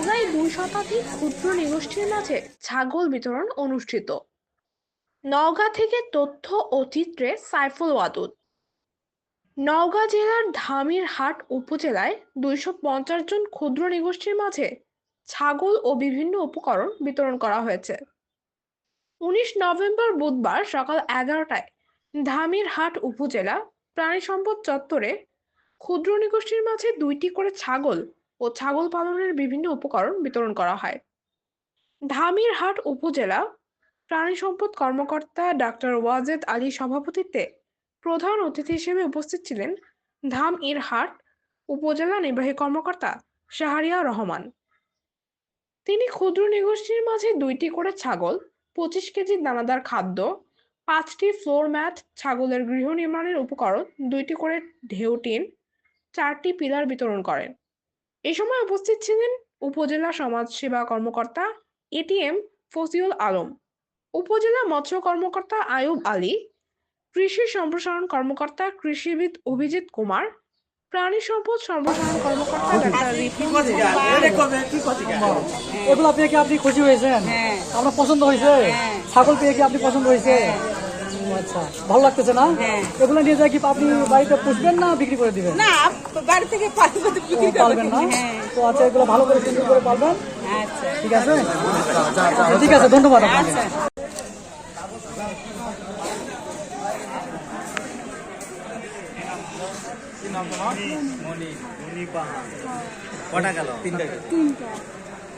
শতাধিক ক্ষুদ্র নিগোষ্ঠীর মাঝে ছাগল বিতরণ অনুষ্ঠিত। নওগাঁ থেকে তথ্য ও চিত্রে সাইফুল ওয়াদুদ। নওগাঁ জেলার ধামিরহাট উপজেলায় দুইশো পঞ্চাশ জন ক্ষুদ্র নিগোষ্ঠীর মাঝে ছাগল ও বিভিন্ন উপকরণ বিতরণ করা হয়েছে। উনিশ নভেম্বর বুধবার সকাল এগারোটায় ধামিরহাট উপজেলা প্রাণী সম্পদ চত্বরে ক্ষুদ্র নিগোষ্ঠীর মাঝে দুইটি করে ছাগল ও ছাগল পালনের বিভিন্ন উপকরণ বিতরণ করা হয়। ধামিরহাট উপজেলা প্রাণী সম্পদ কর্মকর্তা ডাক্তার ওয়াজেদ আলী সভাপতিত্বে প্রধান অতিথি হিসেবে উপস্থিত ছিলেন ধাম ইরহাট উপজেলা নির্বাহী কর্মকর্তা শাহরিয়া রহমান। তিনি ক্ষুদ্র নিগোষ্ঠীর মাঝে দুইটি করে ছাগল, পঁচিশ কেজি দানাদার খাদ্য, পাঁচটি ফ্লোর ম্যাট ছাগলের গৃহ নির্মাণের উপকরণ, দুইটি করে ঢেউ টিন চারটি পিলার বিতরণ করেন। এ সময় উপস্থিত ছিলেন উপজেলা সমাজসেবা কর্মকর্তা এটিএম ফসিউল আলম উপজেলা মৎস্য কর্মকর্তা আয়ুব আলী কৃষি সম্প্রসারণ কর্মকর্তা কৃষিবিদ অভিজিৎ কুমার প্রাণী সম্পদ সম্প্রসারণ কর্মকর্তা ডাক্তার রিপন এগুলো পেয়ে কি আপনি খুশি হয়েছেন? হ্যাঁ। আপনার পছন্দ হয়েছে? ছাগল পেয়ে কি আপনি পছন্দ হয়েছে? আচ্ছা ভালো লাগতেছে না? হ্যাঁ। এগুলো নিয়ে যায় কি আপনি বাড়িতে পুষবেন না বিক্রি করে দিবেন? না বাড়ি থেকে পালবেন না? হ্যাঁ। তো আচ্ছা এগুলো ভালো করে সুন্দর করে পালবেন? আচ্ছা। ঠিক আছে? ঠিক আছে ধন্যবাদ আপনাকে। আচ্ছা। কটা গেল? তিনটা। তিনটা।